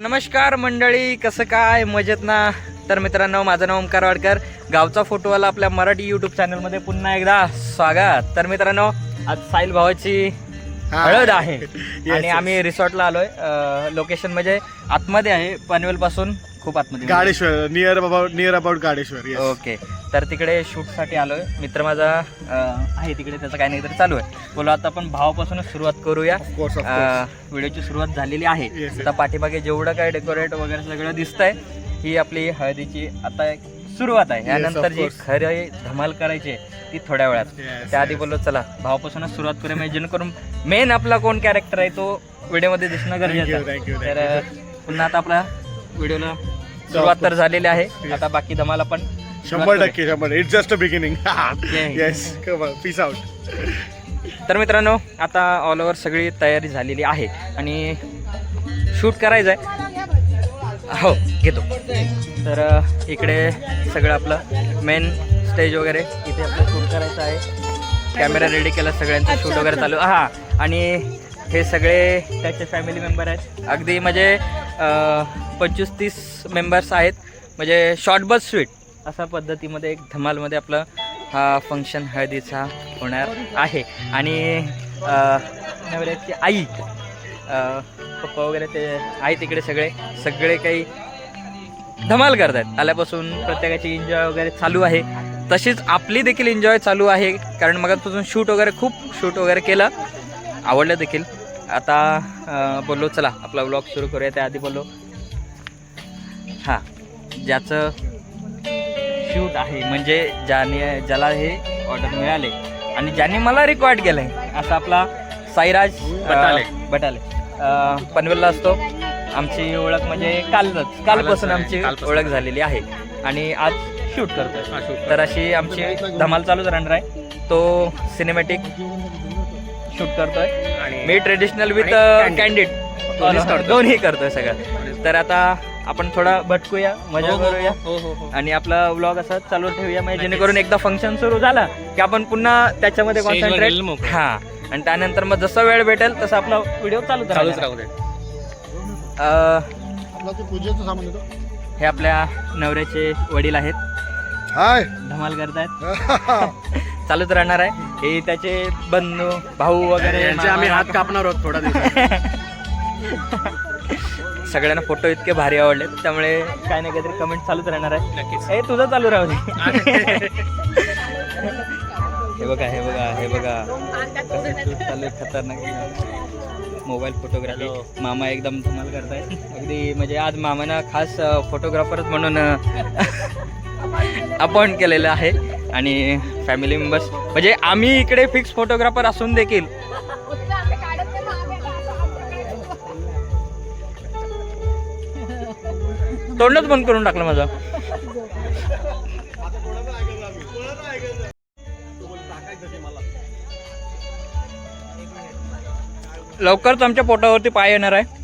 नमस्कार मंडळी कसं काय? मजेत ना? तर मित्रांनो माझं नाव ओमकार वाडकर. गावचा फोटोवाला आपल्या मराठी यूट्यूब चॅनलमध्ये पुन्हा एकदा स्वागत. तर मित्रांनो आज साईल भावाची हळद आहे. आणि. आम्ही रिसॉर्टला आलोय. लोकेशन म्हणजे आतमध्ये आहे पनवेल पासून खूप आतमध्ये Gadeshwar near about near about Gadeshwar yes. Okay तर तिकडे शूटसाठी आलोय मित्र माझा अं, आहे तिकडे त्याचं काही नाही तरी चालू आहे बोला आता आपण भावापासूनच सुरुवात करूया Of course, of uh, course. व्हिडिओची सुरुवात झालेली आहे Yes, yes. आता पाठीमागे जेवढं काय डेकोरेट वगैरे सगळं दिसतंय ही आपली हळदीची आता एक सुरुवात आहे Yes, यानंतर जी course. खरी धमाल करायची आहे, ती थोड्या वेळात Yes, त्याआधी yes. बोललो चला भावापासूनच सुरुवात करूया म्हणजे जेणेकरून मेन आपला कोण कॅरेक्टर आहे तो व्हिडिओमध्ये दिसणं Thank you, गरजेचं thank you, आहे. thank तर you. पुन्हा आता आपला व्हिडिओला सुरुवात तर झालेली आहे. आता बाकी धमाल आपण शंभर टक्के शंभर. It's just a beginning. Yes peace out तर मित्रांनो आता ऑल ओव्हर सगळी तयारी झालेली आहे. आणि शूट करायचं आहे हो घेतो. तर इकडे सगळं आपलं मेन स्टेज वगैरे इथे आपलं शूट करायचं आहे. कॅमेरा रेडी केला सगळ्यांचं शूट वगैरे चालू. हां आणि हे सगळे त्याचे फॅमिली मेंबर आहेत. अगदी म्हणजे पंचवीस तीस मेंबर्स आहेत. म्हणजे शॉर्ट बस स्वीट अशा पद्धतीमध्ये एक धमालमध्ये आपलं हा फंक्शन हळदीचा होणार आहे. आणि नवऱ्याची आई पप्पा वगैरे ते आहे तिकडे सगळे. सगळे काही धमाल करतात. आल्यापासून प्रत्येकाची एन्जॉय वगैरे चालू आहे. तशीच आपली देखील एन्जॉय चालू आहे. कारण मगापासून शूट वगैरे खूप शूट वगैरे केलं. आवडलं देखील. आता बोललो चला आपला व्लॉग सुरू करूया. त्याआधी बोललो हां ज्याचं शूट आहे म्हणजे ज्याने ज्याला हे ऑर्डर मिळाले. आणि ज्याने मला रेकॉर्ड केलं आहे असा आपला साईराज बटाले. बटाले. पनवेलला असतो. आमची ओळख म्हणजे कालच कालपासून आमची. ओळख झालेली आहे. आणि आज शूट करतोय. तर अशी आमची धमाल चालूच राहणार आहे. तो सिनेमॅटिक शूट करतोय. आणि मी ट्रेडिशनल विथ कॅन्डिड करतोय. दोन्ही करतोय सगळं. तर आता आपण थोडा भटकूया मजा करूया. हो हो हो. आणि आपला व्लॉग असा चालू ठेवूया. म्हणजे जेणेकरून एकदा फंक्शन सुरू झाला की आपण पुन्हा त्याच्यामध्ये कॉन्सन्ट्रेट. हा. आणि त्यानंतर मग जसा वेळ भेटेल तसा आपला व्हिडिओ चालू चालूच. राहू दे. हे आपल्या नवऱ्याचे वडील आहेत. हाय. धमाल करतायत. चालूच राहणार आहे. हे त्याचे बंधू भाऊ वगैरे. यांचे आम्ही हात कापणार आहोत थोडा दिवस सगळ्यांना फोटो इतके भारी आवडले त्यामुळे काय ना काहीतरी कमेंट चालूच राहणार आहे. नक्कीच. हे तुझं चालू राहू दे. हे. बघा हे बघा हे बघा. चालू खतरनाक मोबाईल फोटोग्राफी मामा एकदम धमाल करताय अगदी म्हणजे आज मामानं खास फोटोग्राफरच म्हणून अपॉइंट केलेलं आहे. आणि फॅमिली मेंबर्स म्हणजे आम्ही इकडे फिक्स फोटोग्राफर असून देखील तोंडच बंद करून टाकलं माझं. लवकरच आमच्या पोटावरती पाय येणार आहे.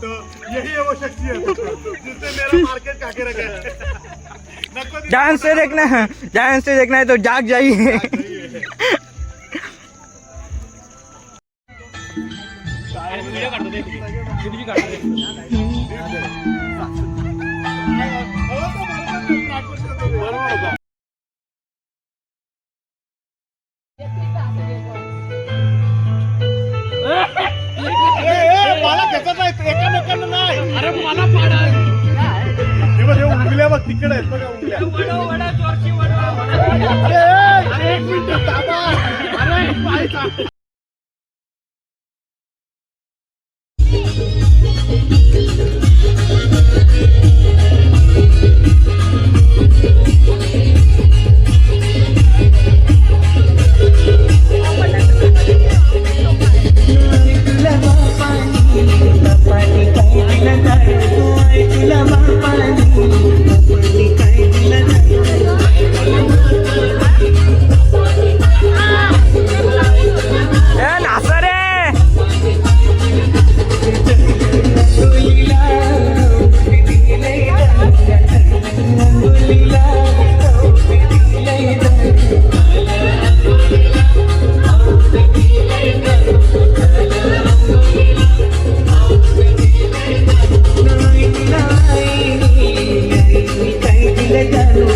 तो यही है वो शख्सियत जिसने मेरा मार्केट काके रखा है। नको ती- ध्यान से देखना है ध्यान से देखना है तो जाग जाइए। ए, ए, मला खेचत आहे एकामेकांना नाही. अरे मला पाडा हे बघ हे उंगल्या बघ तिकडे आहेत बघा उंगल्या. अरे, ए, अरे, एक मिनिट. थांबा. अरे, पाय थांब. regalo.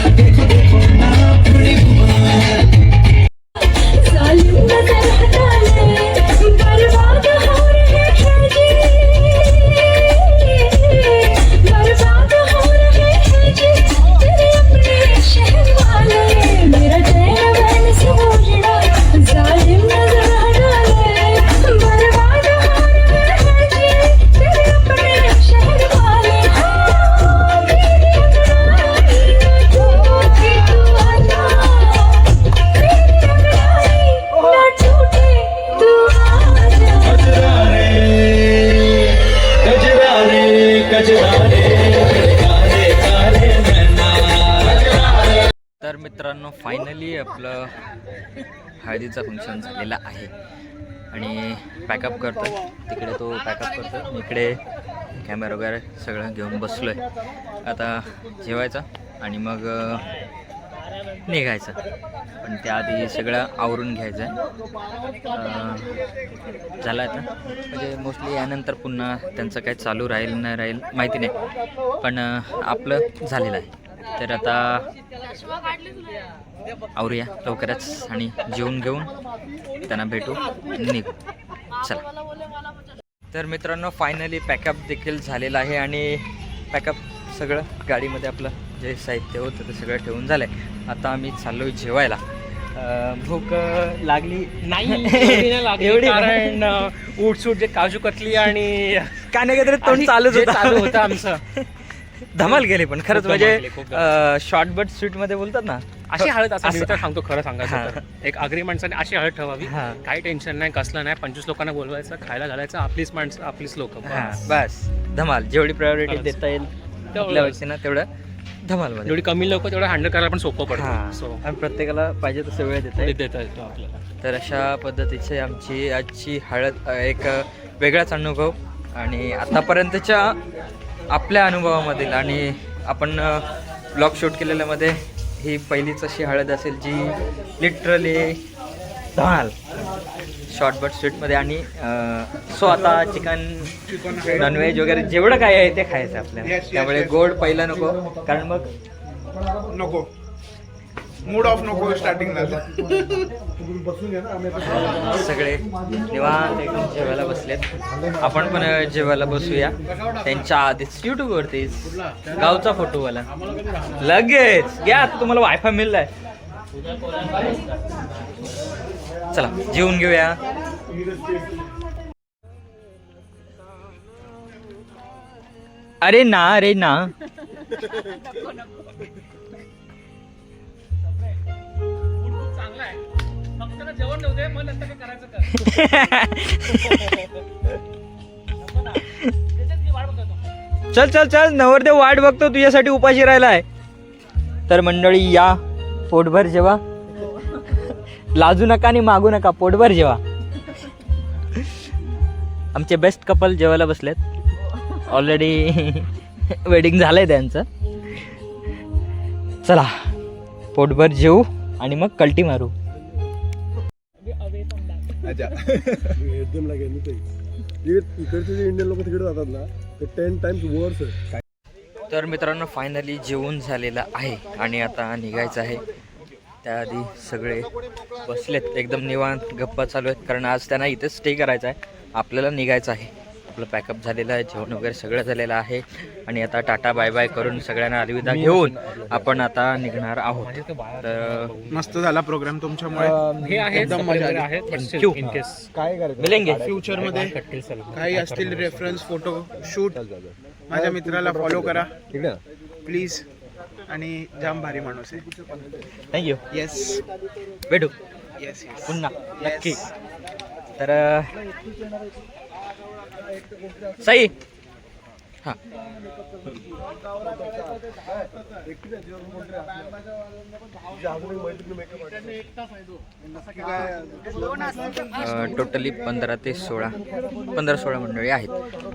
Get हळदीचं फंक्शन झालेलं आहे. आणि पॅकअप करतो तिकडे तो पॅकअप करतो इकडे कॅमेरा वगैरे सगळं घेऊन बसलो आहे आता जेवायचं आणि मग निघायचं. पण त्याआधी सगळं आवरून घ्यायचं आहे झालं आता. म्हणजे मोस्टली यानंतर पुन्हा त्यांचं काय चालू राहील नाही राहील माहिती नाही. पण आपलं झालेलं आहे. तर आता आवरूया लवकरच आणि जेवून घेऊन त्यांना भेटू निघू. चला. तर मित्रांनो फायनली पॅकअप देखील झालेलं आहे आणि पॅकअप सगळं गाडीमध्ये आपलं जे साहित्य होतं ते सगळं ठेवून झालं आहे आता आम्ही चाललो आहे जेवायला भूक लागली नाही. एवढी कारण उठसूट जे काजू कतली आणि काय नाही काहीतरी तोंड चालूच चालू होतं आमचं. धमाल गेली पण. खरंच खूप म्हणजे खूप धमाल. शॉर्ट बट स्वीटमध्ये बोलतात ना अशी हळद असं मी तर सांगतो खरं सांगायचं. तर. एक आगरी माणसाने अशी हळद ठेवावी हा. काही टेन्शन नाही कसलं नाही पंचवीस लोकांना बोलवायचं खायला घालायचं आपलीच माणसं आपलीच लोक हा बस. धमाल. जेवढी प्रायोरिटी खरंच. देता येईल तेवढं. आपल्या व्यक्तींना तेवढं धमाल मध्ये जेवढी कमी लोक तेवढं हँडल करायला पण सोपं हा. पडतं सो आणि प्रत्येकाला पाहिजे तसं वेळ देता येईल. देता येतो आपल्याला. तर अशा पद्धतीची आमची आजची हळद अ, एक अ, वेगळाच अनुभव. आणि आतापर्यंतच्या आपल्या अनुभवामधील आणि आपण ब्लॉग शूट केलेल्यामध्ये ही पहिलीच अशी हळद असेल जी लिटरली धाल. शॉर्ट बट स्वीटमध्ये आणि सो आता चिकन नॉनव्हेज वगैरे जेवढं काय आहे ते खायचं आपल्याला. त्यामुळे गोड पहिलं नको कारण मग नको. मूड ऑफ नको स्टार्टिंगला सगळे निवांत एकदम जेवायला बसलेत. आपण पण जेवायला बसूया. त्यांच्या आधीच युट्यूब वरतीच गावचा फोटो वाला लगेच. घ्या तुम्हाला वायफाय मिळलाय. चला जेवून घेऊया. अरे ना अरे ना. जेवण मग नंतर काय करायचं कर चल चल चल नवरदेव वाट बघतो तुझ्यासाठी उपाशी राहिलाय. तर मंडळी या. पोटभर जेवा. लाजू नका आणि मागू नका पोटभर जेवा. आमचे बेस्ट कपल जेवायला बसलेत. ऑलरेडी वेडिंग झालंय त्यांचं. चला पोटभर जेवू आणि मग कल्टी मारू. अच्छा. एकदम लागेल इकडचे जे इंडियन लोक तिकडे जातात ना ते टेन टाइम्स वर्स आहे. तर मित्रांनो फायनली जेवण झालेलं आहे आणि आता निघायचं आहे. त्याआधी सगळे बसलेत. एकदम निवांत गप्पा चालू आहेत कारण आज त्यांना इथेच स्टे करायचा आहे. आपल्याला निघायचं आहे. आपलं पॅकअप झालेलं आहे जेवण वगैरे सगळं झालेलं आहे. आणि आता टाटा बाय बाय करून सगळ्यांना अलविदा घेऊन आपण आता निघणार आहोत. तर मस्त झाला प्रोग्राम तुमच्यामुळे. हे आहेत एकदम मजा आली. काय करायचं मिलेंगे. फ्युचरमध्ये कटतील सर काही असतील रेफरन्स फोटो शूट माझ्या मित्राला फॉलो करा. प्लीज आणि जाम भारी माणूस आहे. थँक्यू येस भेटू. येस येस पुन्हा. नक्की. तर सई. हां. टोटली पंधरा ते सोळा पंधरा सोळा मंडळी आहेत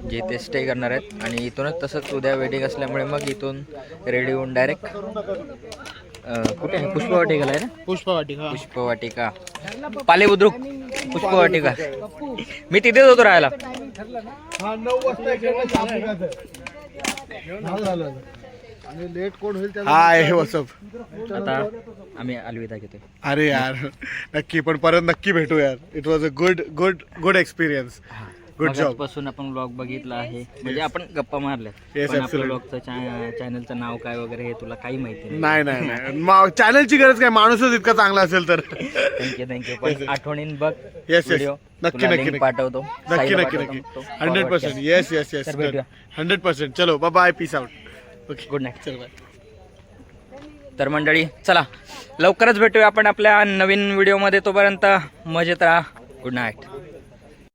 जे इथे स्टे करणार आहेत. आणि इथूनच तसंच उद्या वेडिंग असल्यामुळे मग इथून रेडी होऊन डायरेक्ट कुठे आहे? पुष्पवाटिकाला आहे ना? पुष्पवाटिका. पुष्पवाटिका. पाले बुद्रुक पुष्पवाटिका. मी तिथेच होतो राहायला. हा नऊ वाजता झालं. आणि लेट कोण होईल हाय हे वसप. आता आम्ही अलविदा घेतोय. अरे यार नक्की पण परत नक्की भेटू यार. It was a good good good experience good जॉबपासून आपण ब्लॉग बघितला आहे. म्हणजे आपण गप्पा मारल्या. ब्लॉगचं चॅनलचं नाव काय वगैरे हे तुला काही माहिती नाही. नाही नाही चॅनलची गरज काय? माणूसच इतका चांगला असेल तर. थँक्यू थँक्यू पण आठवणीन बघ yes. व्हिडिओ नक्की, नक्की. पाठवतो. नक्की नक्की नक्की. Hundred percent. Yes yes yes. Hundred percent चलो bye peace out okay good night चल बाय तर मंडळी चला. लवकरच भेटूया आपण आपल्या नवीन व्हिडिओमध्ये तोपर्यंत मजेत राहा. Good night